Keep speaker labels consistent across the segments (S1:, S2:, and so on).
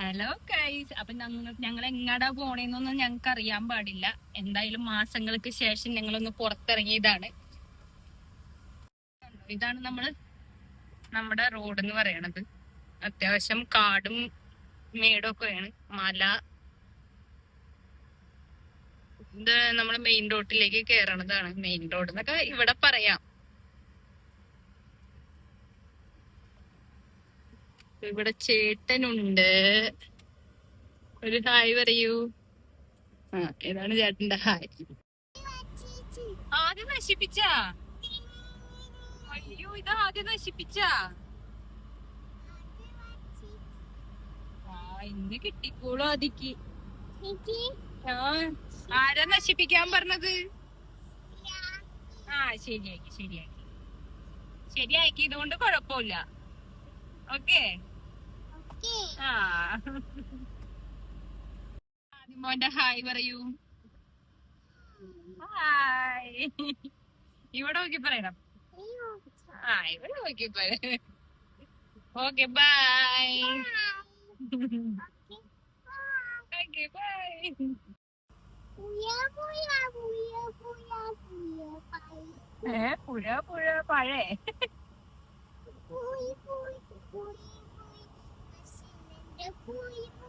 S1: Hello കൈസ് അപ്പൊ ഞങ്ങൾ എങ്ങടാ പോണേന്നൊന്നും ഞങ്ങൾക്ക് അറിയാൻ പാടില്ല. എന്തായാലും മാസങ്ങൾക്ക് ശേഷം ഞങ്ങൾ ഒന്ന് പുറത്തിറങ്ങിയതാണ്. ഇതാണ് നമ്മൾ നമ്മുടെ റോഡ് എന്ന് പറയണത്. അത്യാവശ്യം കാടും മേടും ഒക്കെയാണ് മല. ഇത് നമ്മൾ മെയിൻ റോഡിലേക്ക് കയറണതാണ് മെയിൻ റോഡ് എന്നൊക്കെ ഇവിടെ പറയാം. ഇവിടെ ചേട്ടനുണ്ട്. ഒരു ഹായ് പറയൂ. ആ ഏതാണ് ചേട്ടന്റെ ഹായ്? ആദ്യം നശിപ്പിച്ച. അയ്യോ ഇത് ആദ്യം നശിപ്പിച്ച. ആ ഇന്ന് കിട്ടിക്കോളൂ അതിക്ക് ആരാ നശിപ്പിക്കാൻ പറഞ്ഞത്? ആ ശരിയാക്കി ശരിയാക്കി. ശരിയാക്കി. ഇതുകൊണ്ട് കുഴപ്പമില്ല. ഓക്കേ ആ മോന്റെ ഹായ് പറയൂ ഹായ് ഇവിടെ നോക്കി പറയണം. ആ ഇവിടെ നോക്കി പറ. ഓക്കെ ബൈ ഓക്കെ ബൈ ഏ പുഴ പുഴ പഴേ. Boy, boy, I see a boy, boy.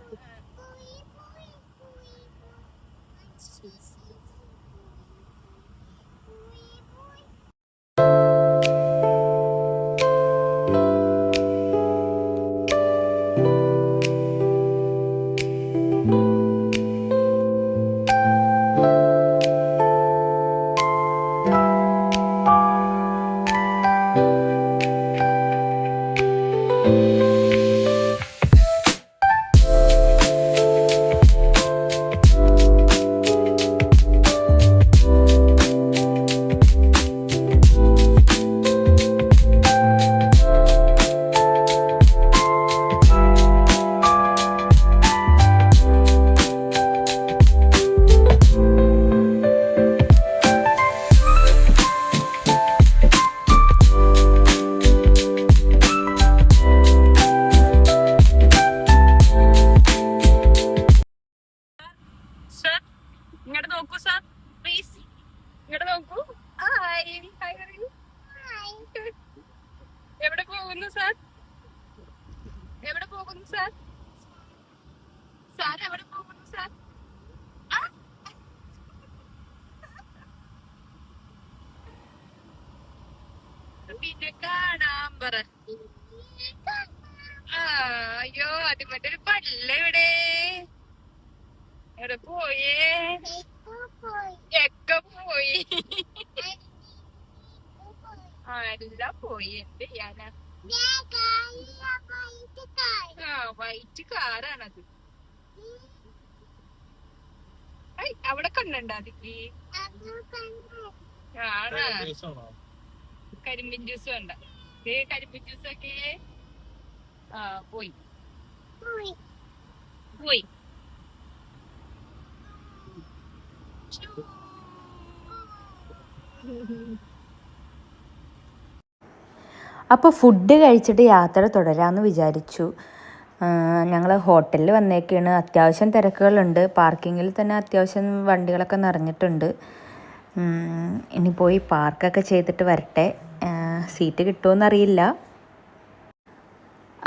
S1: പോയേ? ഒക്കെ പോയി? ആ എല്ലാം പോയി? എന്ത് ചെയ്യാനാ? ആ വൈറ്റ് കാറാണത് ഐ അവിടെ കണ്ടണ്ട അതിക്ക് ആണാ? കരിമ്പിൻ ജ്യൂസ് വേണ്ട. ഏ കരിമ്പിൻ ജ്യൂസ് ഒക്കെ ആ പോയി. പോയി.
S2: അപ്പോൾ ഫുഡ് കഴിച്ചിട്ട് യാത്ര തുടരാമെന്ന് വിചാരിച്ചു. ഞങ്ങൾ ഹോട്ടലിൽ വന്നേക്കാണ്. അത്യാവശ്യം തിരക്കുകളുണ്ട്. പാർക്കിങ്ങിൽ തന്നെ അത്യാവശ്യം വണ്ടികളൊക്കെ നിറഞ്ഞിട്ടുണ്ട്. ഇനി പോയി പാർക്കൊക്കെ ചെയ്തിട്ട് വരട്ടെ. സീറ്റ് കിട്ടുമോയെന്നറിയില്ല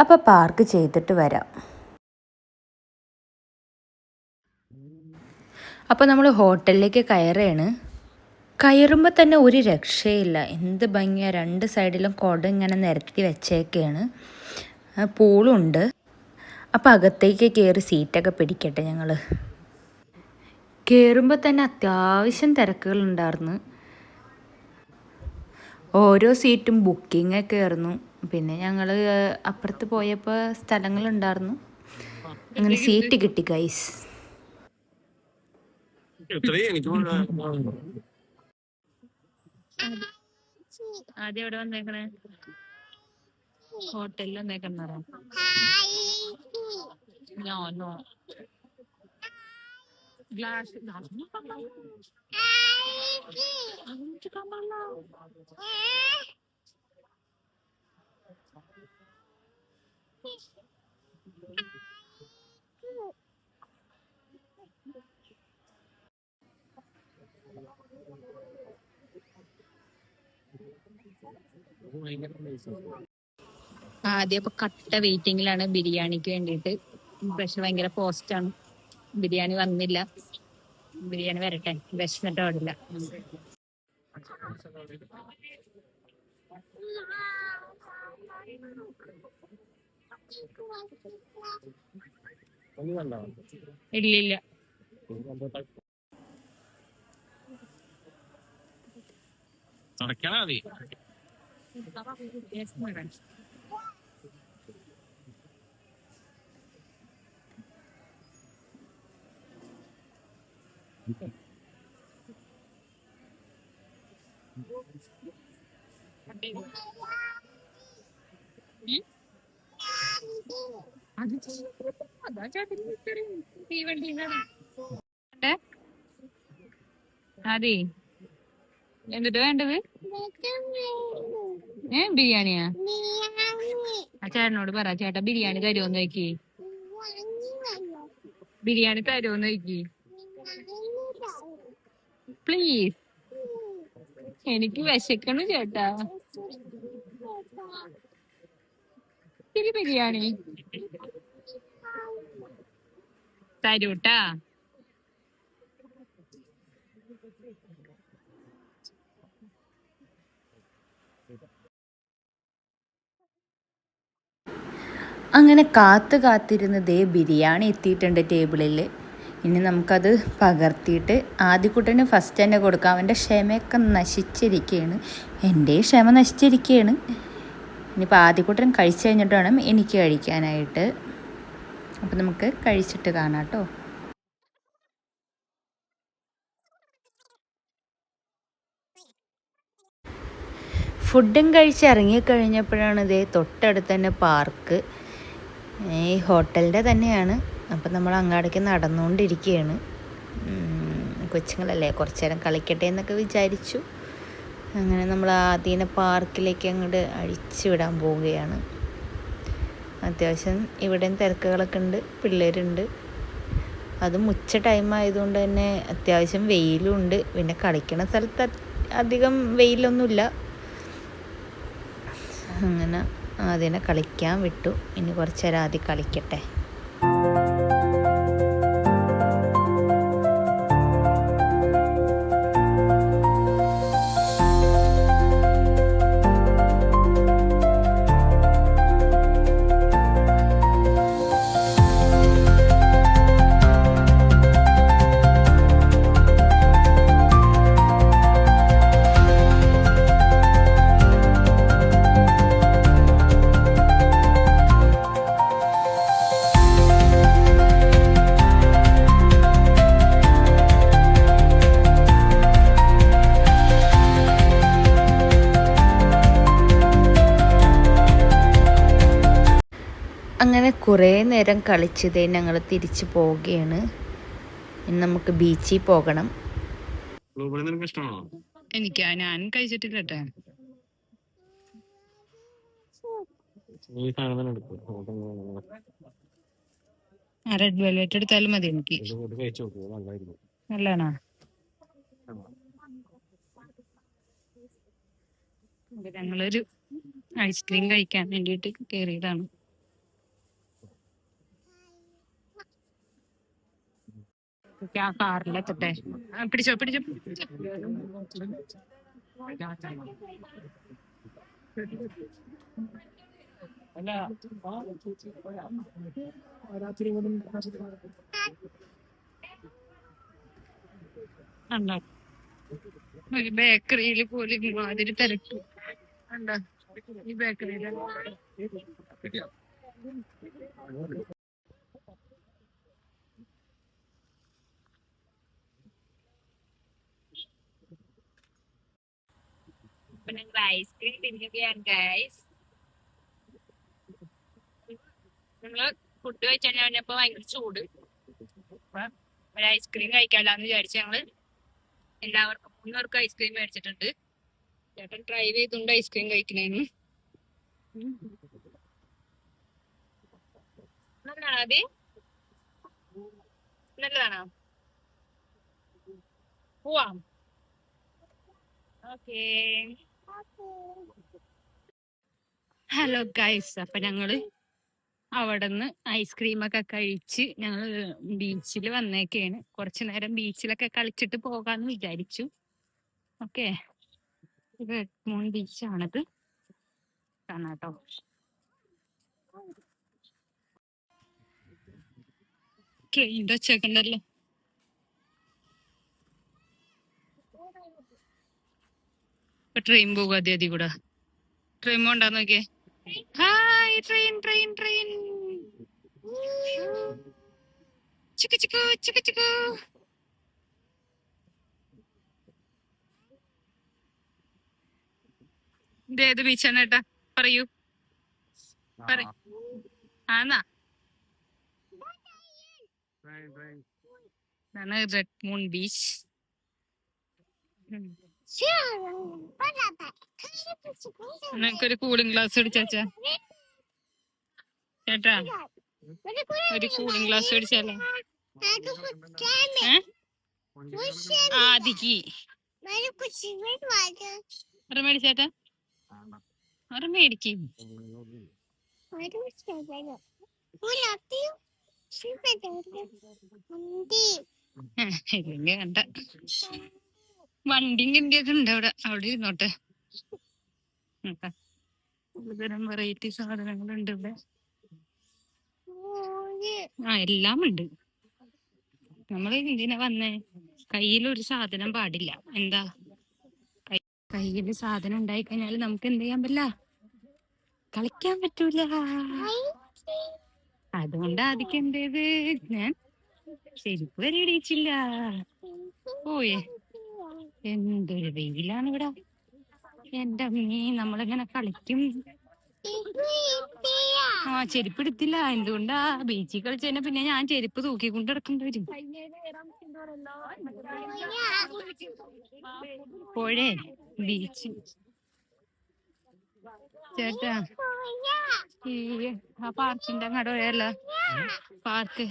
S2: അപ്പോൾ പാർക്ക് ചെയ്തിട്ട് വരാം. അപ്പോൾ നമ്മൾ ഹോട്ടലിലേക്ക് കയറുകയാണ് കയറുമ്പോൾ തന്നെ ഒരു രക്ഷയില്ല. എന്ത് ഭംഗിയാണ് രണ്ട് സൈഡിലും കുട ഇങ്ങനെ നിരത്തി വെച്ചേക്കാണ്. പൂളും ഉണ്ട് അപ്പോൾ അകത്തേക്ക് കയറി സീറ്റൊക്കെ പിടിക്കട്ടെ ഞങ്ങൾ കയറുമ്പോൾ തന്നെ അത്യാവശ്യം തിരക്കുകളുണ്ടായിരുന്നു ഓരോ സീറ്റും ബുക്കിംഗ് ഒക്കെ ആയിരുന്നു പിന്നെ ഞങ്ങൾ അപ്പുറത്ത് പോയപ്പോൾ സ്ഥലങ്ങളുണ്ടായിരുന്നു അങ്ങനെ സീറ്റ് കിട്ടി ഗൈസ്
S3: ഇത്രയും എനിക്ക്
S1: ആദ്യം എവിടെ വന്നേക്കണേ? ഹോട്ടലിൽ വന്നേക്കണ നോ ഗ്ലാസ് ആദ്യം ഇപ്പൊ കട്ട വെയിറ്റിംഗിലാണ് ബിരിയാണിക്ക് വേണ്ടിയിട്ട്. പക്ഷെ ഭയങ്കര പോസ്റ്റ് ആണ്. ബിരിയാണി വന്നില്ല. ബിരിയാണി വരട്ടെ. വിശന്നിട്ട് അവിടില്ല ഇല്ലില്ല. ഇല്ല
S3: തുടക്കാനാ മതി.
S1: അത്. ചേട്ടൻ തീവണ്ടിന്നാണ് അതെ എന്നിട്ട് വേണ്ടത് ഏ ബിരിയാണിയാ? ആ ചേട്ടനോട് പറ ചേട്ടാ ബിരിയാണി തരുമോന്ന് നോക്കി ബിരിയാണി തരുമോന്ന് നോക്കി പ്ലീസ് എനിക്ക് വിശക്കണു ചേട്ടാ. ഇത്തിരി ബിരിയാണി. തരൂട്ടാ.
S2: അങ്ങനെ കാത്തു കാത്തിരുന്ന് ദേ ബിരിയാണി എത്തിയിട്ടുണ്ട് ടേബിളിൽ. ഇനി നമുക്കത് പകർത്തിയിട്ട് ആദ്യക്കുട്ടന് ഫസ്റ്റ് തന്നെ കൊടുക്കാം. അവന്റെ ക്ഷമയൊക്കെ നശിച്ചിരിക്കുകയാണ് എന്റെ ക്ഷമ നശിച്ചിരിക്കുകയാണ് ഇനിയിപ്പോൾ ആദ്യക്കുട്ടൻ കഴിച്ചു കഴിഞ്ഞിട്ട് വേണം എനിക്ക് കഴിക്കാനായിട്ട്. അപ്പം നമുക്ക് കഴിച്ചിട്ട് കാണാം കേട്ടോ. ഫുഡും കഴിച്ച് ഇറങ്ങിക്കഴിഞ്ഞപ്പോഴാണ് ഇതേ തൊട്ടടുത്ത് തന്നെ പാർക്ക്. ഈ ഹോട്ടലിന്റെ തന്നെയാണ്. അപ്പം നമ്മൾ അങ്ങാടേക്ക് നടന്നുകൊണ്ടിരിക്കുകയാണ്. കൊച്ചുങ്ങളല്ലേ കുറച്ച് നേരം കളിക്കട്ടെ എന്നൊക്കെ വിചാരിച്ചു. അങ്ങനെ നമ്മൾ ആദീന പാർക്കിലേക്ക് അങ്ങോട്ട് അഴിച്ചു വിടാൻ പോവുകയാണ്. അത്യാവശ്യം ഇവിടെയും തിരക്കുകളൊക്കെ ഉണ്ട് പിള്ളേരുണ്ട്. അതും ഉച്ച ടൈം ആയതുകൊണ്ട് തന്നെ അത്യാവശ്യം വെയിലും ഉണ്ട്. പിന്നെ കളിക്കണ സ്ഥലത്ത് അധികം വെയിലൊന്നുമില്ല. അങ്ങനെ അതിനെ കളിക്കാൻ വിട്ടു. ഇനി കുറച്ച് നേരം ആദ്യം കളിക്കട്ടെ. അങ്ങനെ കുറേ നേരം കളിച്ചത് ഞങ്ങൾ തിരിച്ചു പോവുകയാണ്. ഇനി നമുക്ക് ബീച്ചിൽ പോകണം.
S1: എനിക്ക് ഞാൻ കഴിച്ചിട്ടില്ല റെഡ് വെൽവെറ്റ് എടുത്താലും മതി എനിക്ക്. നല്ലതാണോ? ഞങ്ങളൊരു ഐസ്ക്രീം കഴിക്കാൻ വേണ്ടിട്ട് കേറിയതാണ്. ആ കാറിലെത്തട്ടെ പിടിച്ചോ പിടിച്ചോ. ഒരു ബേക്കറിയിൽ പോലും മാതിരി തിരക്ക്. കണ്ടോ ഈ ബേക്കറിയിൽ അപ്പൊ ഞങ്ങൾ ഐസ്ക്രീം തിന്നുകയാണ് ഗൈസ് ഞങ്ങൾ ഫുഡ് കഴിച്ചാൽ പറഞ്ഞപ്പോ ഭയങ്കര ചൂട്. ഒരു ഐസ്ക്രീം കഴിക്കാല്ലാന്ന് വിചാരിച്ചു ഞങ്ങൾ എല്ലാവർക്കും മൂന്നുപേർക്കും ഐസ്ക്രീം മേടിച്ചിട്ടുണ്ട്. ചേട്ടൻ ഡ്രൈവ് ചെയ്തുകൊണ്ട് ഐസ്ക്രീം കഴിക്കണേന്ന് നല്ലതാണോ അതെ? നല്ലതാണോ? പോവാം. ഓക്കേ. ഹലോ ഗൈസ് അപ്പൊ ഞങ്ങൾ അവിടുന്ന് ഐസ്ക്രീം ഒക്കെ കഴിച്ച് ഞങ്ങൾ ബീച്ചിൽ വന്നേക്കാണ്. കുറച്ചു നേരം ബീച്ചിലൊക്കെ കളിച്ചിട്ട് പോകാന്ന് വിചാരിച്ചു. ഓക്കെ. റെഡ് ബീച്ചാണിത് കാണാട്ടോ. കേട്ടോ ഒച്ചക്കണ്ടല്ലോ ട്രെയിൻ പോകും അതി അതി കൂടെ. ട്രെയിൻ പോണ്ടാ നോക്കിയേ. ഹായ് ട്രെയിൻ ട്രെയിൻ ട്രെയിൻ ചിക്കു ചിക്കു ചിക്കു ചിക്കു. ഇത് ഏത് ബീച്ചാണ് ഏട്ടാ പറയൂ. പറ. ആന്നാ. ഇതാണ് റെഡ് മൂൺ ബീച്ച് നിനക്കൊരു കൂളിംഗ് ഗ്ലാസ് അടിച്ചാച്ചാ ചേട്ടാ ഒരു കൂളിംഗ് ഗ്ലാസ് അടിച്ചാലേ ആദിക്ക്. ഒരു മേടിച്ചേട്ടാ ഒരു മേടിക്കും? കണ്ട വണ്ടിയും കിണ്ടിയൊക്കെ ഉണ്ട് അവിടെ. അവിടെ ഇരുന്നോട്ടെ. പലതരം വെറൈറ്റി സാധനങ്ങളുണ്ട് ഇവിടെ. ആ എല്ലാം ഉണ്ട് നമ്മൾ എന്തിനാ വന്നേ കയ്യിലൊരു സാധനം പാടില്ല. എന്താ? കയ്യിൽ സാധനം ഉണ്ടായി കഴിഞ്ഞാൽ നമുക്ക് എന്ത് ചെയ്യാൻ പറ്റില്ല? കളിക്കാൻ പറ്റൂല. അതുകൊണ്ട് ആദ്യം എന്തേത് ഞാൻ ശരിക്കും വരെ ഇടിയിച്ചില്ല പോയേ എന്തൊരു വെയിലാണ് ഇവിടെ എന്റെ അമ്മീ നമ്മളിങ്ങനെ കളിക്കും. ആ ചെരുപ്പ് എടുത്തില്ല. എന്തുകൊണ്ടാ? ബീച്ചിൽ കളിച്ചതിനെ പിന്നെ ഞാൻ ചെരുപ്പ് തൂക്കിക്കൊണ്ട് കിടക്കേണ്ടി വരും. പോഴേ ബീച്ച്. ചേട്ടാ ഈ ആ പാർക്കിന്റെ അങ്ങോട്ട് പോയല്ല പാർക്ക്.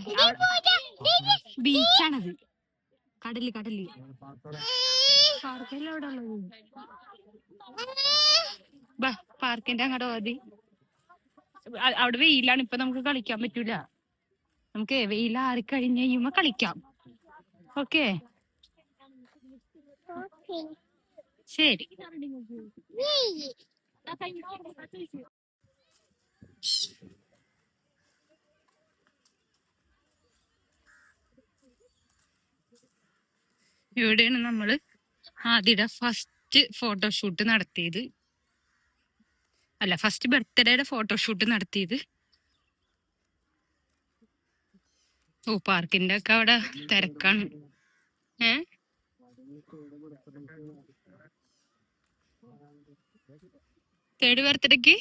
S1: ബീച്ചാണത്. കടൽ കടൽ. പാർക്കിന്റെ അങ്ങോട്ട് മതി അവിടെ വെയിലാണ്. ഇപ്പൊ നമുക്ക് കളിക്കാൻ പറ്റൂല. നമുക്ക് വെയിൽ കഴിഞ്ഞ കഴിയുമ്പോ കളിക്കാം. ഓക്കെ? ശരി. ഇവിടെയാണ് നമ്മൾ ആദ്യയുടെ ഫസ്റ്റ് ഫോട്ടോഷൂട്ട് നടത്തിയത്. അല്ല ഫസ്റ്റ് ബർത്ത്ഡേയുടെ ഫോട്ടോഷൂട്ട് നടത്തിയത്. ഓ പാർക്കിന്റെ ഒക്കെ അവിടെ തിരക്കാണ്. ഏ? തേർഡ് ബർത്ത്ഡേക്ക്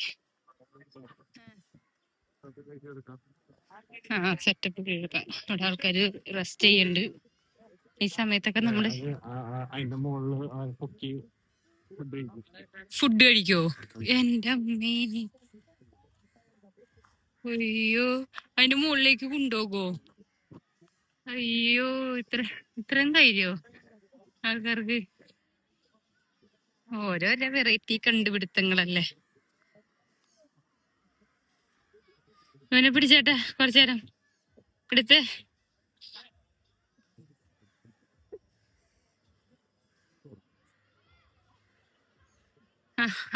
S1: ആ സെറ്റപ്പ് ഇവിടെ അവിടെ ആൾക്കാര് റെസ്റ്റ് ചെയ്യുന്നുണ്ട് ഈ സമയത്തൊക്കെ നമ്മൾ
S3: അതിന്റെ പൊക്കി ഫുഡ് കഴിക്കും.
S1: എന്റെ അമ്മേ. അയ്യോ അതിന്റെ മുകളിലേക്ക് കൊണ്ടുപോകോ അയ്യോ ഇത്ര ഇത്രയും ധൈര്യോ ആൾക്കാർക്ക്? ഓരോരോ വെറൈറ്റി കണ്ടുപിടുത്തങ്ങളല്ലേ? അവനെ പിടിച്ചേട്ടാ കുറച്ചു നേരം.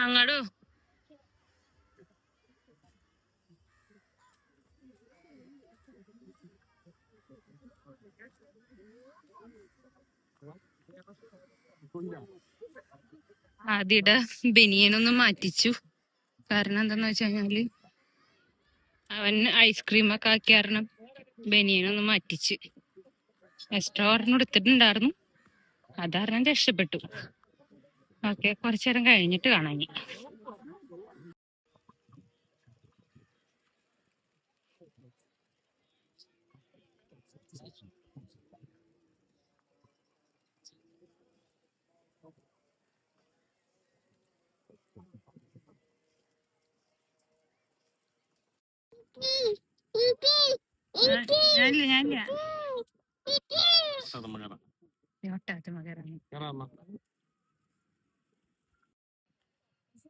S1: അങ്ങാടോ. ആദ്യയുടെ ബനിയനൊന്ന് മാറ്റിച്ചു. കാരണം എന്താന്ന് വെച്ച് കഴിഞ്ഞാൽ അവൻ ഐസ്ക്രീം ഒക്കെ ആക്കിയ കാരണം ബനിയനൊന്ന് മാറ്റിച്ച്. എക്സ്ട്രാ ഒരെണ്ണം എടുത്തിട്ടുണ്ടായിരുന്നു. അതാരണം രക്ഷപ്പെട്ടു. ഓക്കെ കുറച്ചു നേരം കഴിഞ്ഞിട്ട് കാണാം ഇനി. ഞാനില്ല ഞാനില്ല. ഒട്ടാത്ത മകരാണ്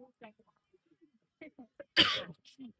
S1: フフフフ。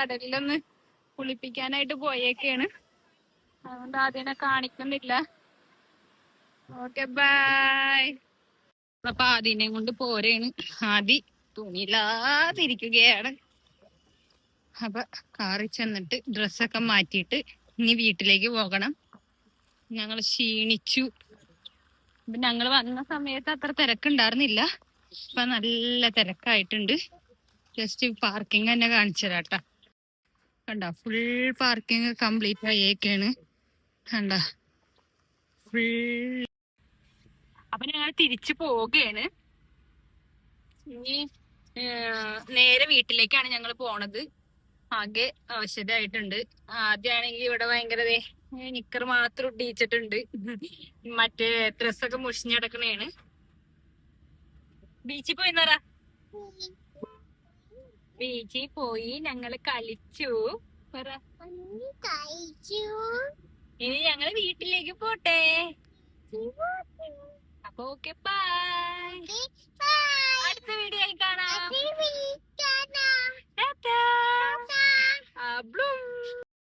S1: കടലിലൊന്ന് കുളിപ്പിക്കാനായിട്ട് പോയേക്കാണ്. അതുകൊണ്ട് അതിനെ കാണിക്കുന്നില്ല. Okay bye. അപ്പൊ ആദിനെ കൊണ്ട് പോരേണ്. ആദി തുണിയില്ലാതിരിക്കുകയാണ്. അപ്പൊ കാറി ചെന്നിട്ട് ഡ്രസ്സൊക്കെ മാറ്റിയിട്ട് ഇനി വീട്ടിലേക്ക് പോകണം. ഞങ്ങൾ ക്ഷീണിച്ചു. ഞങ്ങൾ വന്ന സമയത്ത് അത്ര തിരക്കുണ്ടായിരുന്നില്ല. ഇപ്പൊ നല്ല തിരക്കായിട്ടുണ്ട്. ജസ്റ്റ് പാർക്കിംഗ് തന്നെ കാണിച്ചു തരാട്ടാ കണ്ട ഫുൾ പാർക്കിംഗ് കംപ്ലീറ്റ് ആയേക്കാണ്. കണ്ട. ഫുൾ അപ്പൊ ഞങ്ങൾ തിരിച്ചു പോവുകയാണ്. ഇനി നേരെ വീട്ടിലേക്കാണ് ഞങ്ങൾ പോണത്. ആകെ അവശരായിട്ടുണ്ട് ആദ്യമാണെങ്കിൽ ഇവിടെ ഭയങ്കര നിക്കർ മാത്രം ഇട്ടിച്ചിട്ടുണ്ട് മറ്റേ ഡ്രസ്സൊക്കെ മുഷിഞ്ഞടക്കണേണ് ബീച്ചിൽ പോയി എന്നറ ബീച്ചിൽ പോയി ഞങ്ങൾ കളിച്ചു. ഇനി ഞങ്ങൾ വീട്ടിലേക്ക് പോട്ടെ. അപ്പൊ ഓക്കെ ബൈ. അടുത്ത വീഡിയോ കാണാം.